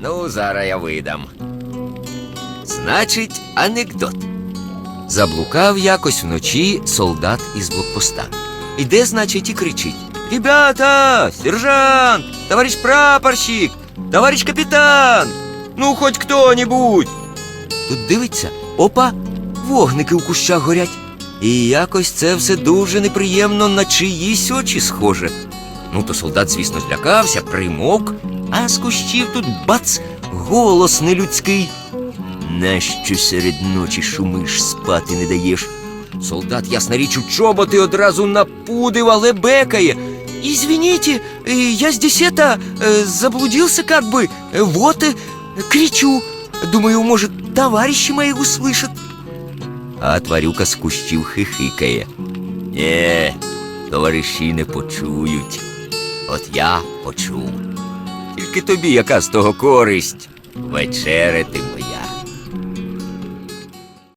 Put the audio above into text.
Ну, зараз я видам. Значить, анекдот. Заблукав якось вночі солдат із блокпоста. Іде, значить, і кричить: Ребята, сержант, товарищ прапорщик, товарищ капітан, ну хоть хто-нибудь. Тут дивиться, опа, вогники у кущах горять. І якось це все дуже неприємно на чиїсь очі схоже. Ну, то солдат, звісно, злякався, примовк, а з кущів тут бац, голос нелюдський. Нащо серед ночі шумиш, спати не даєш? Солдат, ясна річ, у чоботи одразу напудив, але бекає. Извините, э, я здесь это, э, заблудился как бы, э, вот и кричу. Думаю, может, товарищи мои услышат. А тварюка з кущів хихикає. Нє, товариші не почують. От я почув. Тільки тобі яка з того користь? Вечеряти